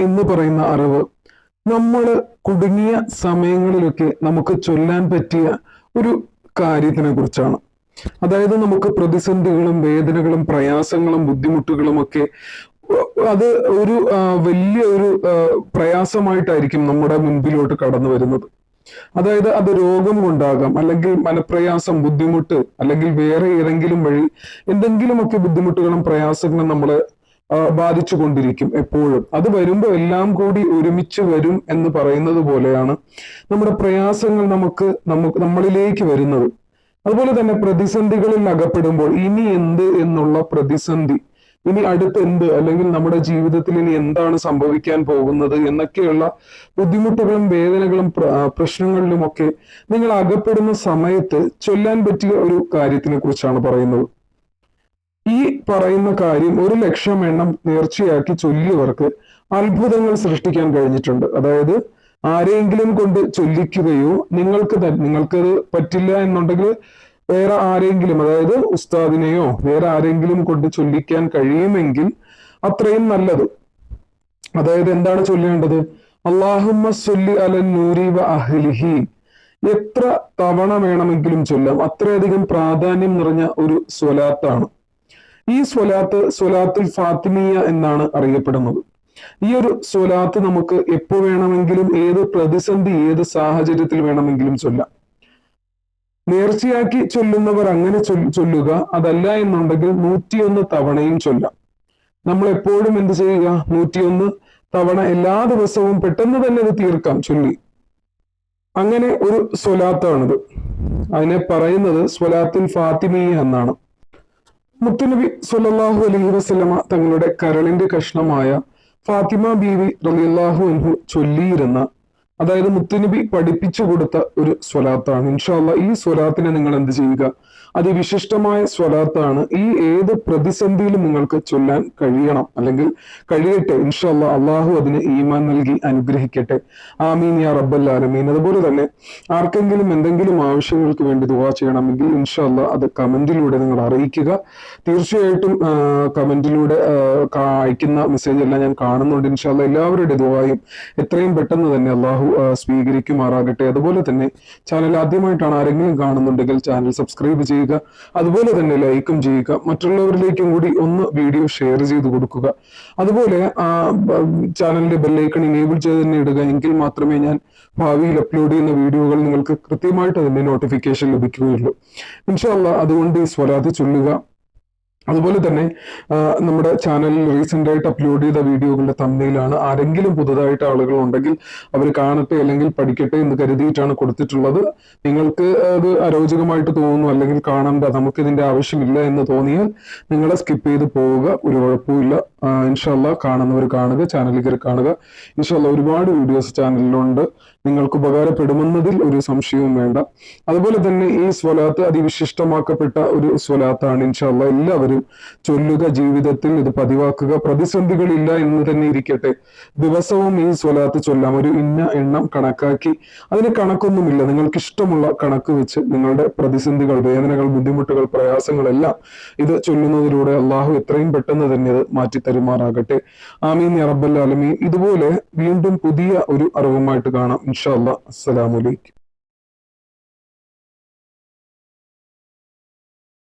എന്ന് പറയുന്ന അറിവ് നമ്മൾ കുടുങ്ങിയ സമയങ്ങളിലൊക്കെ നമുക്ക് ചൊല്ലാൻ പറ്റിയ ഒരു കാര്യത്തിനെ കുറിച്ചാണ്. അതായത് നമുക്ക് പ്രതിസന്ധികളും വേദനകളും പ്രയാസങ്ങളും ബുദ്ധിമുട്ടുകളും ഒക്കെ അത് ഒരു വലിയ ഒരു പ്രയാസമായിട്ടായിരിക്കും നമ്മുടെ മുൻപിലോട്ട് കടന്നു വരുന്നത്. അതായത് അത് രോഗം കൊണ്ടാകാം അല്ലെങ്കിൽ മനപ്രയാസം ബുദ്ധിമുട്ട് അല്ലെങ്കിൽ വേറെ ഏതെങ്കിലും വഴി എന്തെങ്കിലുമൊക്കെ ബുദ്ധിമുട്ടുകളും പ്രയാസങ്ങളും നമ്മളെ ബാധിച്ചു കൊണ്ടിരിക്കും എപ്പോഴും. അത് വരുമ്പോൾ എല്ലാം കൂടി ഒരുമിച്ച് വരും എന്ന് പറയുന്നത് പോലെയാണ് നമ്മുടെ പ്രയാസങ്ങൾ നമുക്ക് നമുക്ക് നമ്മളിലേക്ക് വരുന്നത്. അതുപോലെ തന്നെ പ്രതിസന്ധികളിൽ അകപ്പെടുമ്പോൾ ഇനി എന്ത് എന്നുള്ള പ്രതിസന്ധി ഇനി അടുത്ത് എന്ത്? അല്ലെങ്കിൽ നമ്മുടെ ജീവിതത്തിൽ ഇനി എന്താണ് സംഭവിക്കാൻ പോകുന്നത്? എന്നൊക്കെയുള്ള ബുദ്ധിമുട്ടുകളും വേദനകളും പ്രശ്നങ്ങളിലും ഒക്കെ നിങ്ങൾ അകപ്പെടുന്ന സമയത്ത് ചൊല്ലാൻ പറ്റിയ ഒരു കാര്യത്തിനെ കുറിച്ചാണ് പറയുന്നത്. ഈ പറയുന്ന കാര്യം ഒരു ലക്ഷം എണ്ണം നേർച്ചയാക്കി ചൊല്ലിയവർക്ക് അത്ഭുതങ്ങൾ സൃഷ്ടിക്കാൻ കഴിഞ്ഞിട്ടുണ്ട്. അതായത് ആരെങ്കിലും കൊണ്ട് ചൊല്ലിക്കുകയോ നിങ്ങൾക്ക് നിങ്ങൾക്കത് പറ്റില്ല എന്നുണ്ടെങ്കിൽ വേറെ ആരെങ്കിലും അതായത് ഉസ്താദിനെയോ വേറെ ആരെങ്കിലും കൊണ്ട് ചൊല്ലിക്കാൻ കഴിയുമെങ്കിൽ അത്രയും നല്ലത്. അതായത് എന്താണ് ചൊല്ലേണ്ടത്? അള്ളാഹുമ്മ സൊല്ലി നൂരി അഹ്ലിഹി. എത്ര തവണ വേണമെങ്കിലും ചൊല്ലാം. അത്രയധികം പ്രാധാന്യം നിറഞ്ഞ ഒരു സ്വലാത്താണ്. ഈ സ്വലാത്ത് സ്വലാത്തുൽ ഫാത്തിമിയ എന്നാണ് അറിയപ്പെടുന്നത്. ഈ ഒരു സ്വലാത്ത് നമുക്ക് എപ്പോ വേണമെങ്കിലും ഏത് പ്രതിസന്ധി ഏത് സാഹചര്യത്തിൽ വേണമെങ്കിലും ചൊല്ലാം. നേർച്ചയാക്കി ചൊല്ലുന്നവർ അങ്ങനെ ചൊല്ലുക അതല്ല എന്നുണ്ടെങ്കിൽ നൂറ്റിയൊന്ന് തവണയും ചൊല്ലാം നമ്മൾ എപ്പോഴും എന്ത് ചെയ്യുക? നൂറ്റിയൊന്ന് തവണ എല്ലാ ദിവസവും പെട്ടെന്ന് തന്നെ അത് തീർക്കാം ചൊല്ലി. അങ്ങനെ ഒരു സ്വലാത്താണിത്. അതിനെ പറയുന്നത് സ്വലാത്തുൽ ഫാത്തിമീ എന്നാണ്. മുത്തുനബി സുല്ലാഹു അലൈഹി വസല്ലമ തങ്ങളുടെ കരളിന്റെ കഷ്ണമായ ഫാത്തിമ ബീവി റലിയല്ലാഹു അൻഹു ചൊല്ലിയിരുന്ന അതായത് മുത്തുനബി പഠിപ്പിച്ചു കൊടുത്ത ഒരു സ്വലാത്താണ്. ഇൻഷാല്ല ഈ സ്വലാത്തിനെ നിങ്ങൾ എന്ത് ചെയ്യുക? അതിവിശിഷ്ടമായ സ്വലാത്താണ് ഈ ഏത് പ്രതിസന്ധിയിലും നിങ്ങൾക്ക് ചൊല്ലാൻ കഴിയണം. അല്ലെങ്കിൽ കഴിയട്ടെ. ഇൻഷല്ല അള്ളാഹു അതിന് ഈമാൻ നൽകി അനുഗ്രഹിക്കട്ടെ. ആമീൻ യാ റബ്ബൽ ആലമീൻ. അതുപോലെ തന്നെ ആർക്കെങ്കിലും എന്തെങ്കിലും ആവശ്യങ്ങൾക്ക് വേണ്ടി ദുവാ ചെയ്യണമെങ്കിൽ ഇൻഷല്ല അത് കമന്റിലൂടെ നിങ്ങൾ അറിയിക്കുക. തീർച്ചയായിട്ടും കമന്റിലൂടെ അയക്കുന്ന മെസ്സേജ് എല്ലാം ഞാൻ കാണുന്നുണ്ട് ഇൻഷല്ല എല്ലാവരുടെ ദുവായും എത്രയും പെട്ടെന്ന് തന്നെ അള്ളാഹു സ്വീകരിക്കുമാറാകട്ടെ. അതുപോലെ തന്നെ ചാനൽ ആദ്യമായിട്ടാണ് ആരെങ്കിലും കാണുന്നുണ്ടെങ്കിൽ ചാനൽ സബ്സ്ക്രൈബ് ചെയ്യുക അതുപോലെ തന്നെ ലൈക്കും ചെയ്യുക. മറ്റുള്ളവരിലേക്കും കൂടി ഒന്ന് വീഡിയോ ഷെയർ ചെയ്ത് കൊടുക്കുക. അതുപോലെ ചാനലിന്റെ ബെല്ലൈക്കൺ എനേബിൾ ചെയ്ത് തന്നെ ഇടുക. എങ്കിൽ മാത്രമേ ഞാൻ ഭാവിയിൽ അപ്ലോഡ് ചെയ്യുന്ന വീഡിയോകൾ നിങ്ങൾക്ക് കൃത്യമായിട്ട് അതിന്റെ നോട്ടിഫിക്കേഷൻ ലഭിക്കുകയുള്ളൂ. ഇൻഷാല്ല അതുകൊണ്ട് ഈ സ്വലാത്ത് ചൊല്ലുക. അതുപോലെ തന്നെ നമ്മുടെ ചാനലിൽ റീസെന്റ് ആയിട്ട് അപ്ലോഡ് ചെയ്ത വീഡിയോകളുടെ തമ്മിലാണ് ആരെങ്കിലും പുതുതായിട്ട് ആളുകൾ ഉണ്ടെങ്കിൽ അവർ കാണട്ടെ അല്ലെങ്കിൽ പഠിക്കട്ടെ എന്ന് കരുതിയിട്ടാണ് കൊടുത്തിട്ടുള്ളത്. നിങ്ങൾക്ക് അത് അരോചകമായിട്ട് തോന്നുന്നു അല്ലെങ്കിൽ കാണണ്ട നമുക്ക് ഇതിന്റെ ആവശ്യമില്ല എന്ന് തോന്നിയാൽ നിങ്ങൾ സ്കിപ്പ് ചെയ്ത് പോവുക. ഒരു കുഴപ്പമില്ല ഇൻഷല്ല കാണുന്നവർ കാണുക ചാനലിൽ കയറി കാണുക. ഇൻഷല്ല ഒരുപാട് വീഡിയോസ് ചാനലിലുണ്ട് നിങ്ങൾക്ക് ഉപകാരപ്പെടുമെന്നതിൽ ഒരു സംശയവും വേണ്ട. അതുപോലെ തന്നെ ഈ സ്വലാത്ത് അതിവിശിഷ്ടമാക്കപ്പെട്ട ഒരു സ്വലാത്താണ് ഇൻഷല്ല എല്ലാവരും ചൊല്ലുക ജീവിതത്തിൽ ഇത് പതിവാക്കുക. പ്രതിസന്ധികളില്ല എന്ന് തന്നെ ഇരിക്കട്ടെ. ദിവസവും ഈ സ്വലാത്ത് ചൊല്ലാം. ഒരു ഇന്ന എണ്ണം കണക്കാക്കി. അതിന് കണക്കൊന്നുമില്ല. നിങ്ങൾക്ക് ഇഷ്ടമുള്ള കണക്ക് വെച്ച് നിങ്ങളുടെ പ്രതിസന്ധികൾ വേദനകൾ ബുദ്ധിമുട്ടുകൾ പ്രയാസങ്ങളെല്ലാം ഇത് ചൊല്ലുന്നതിലൂടെ അള്ളാഹു എത്രയും പെട്ടെന്ന് തന്നെ ഇത് മാറ്റി തരുമാറാകട്ടെ. ആമീൻ റബ്ബൽ ആലമീൻ. ഇതുപോലെ വീണ്ടും പുതിയ ഒരു അറിവുമായിട്ട് കാണാം. ഇൻഷാ അല്ലാ അസ്സലാമു അലൈക്കും.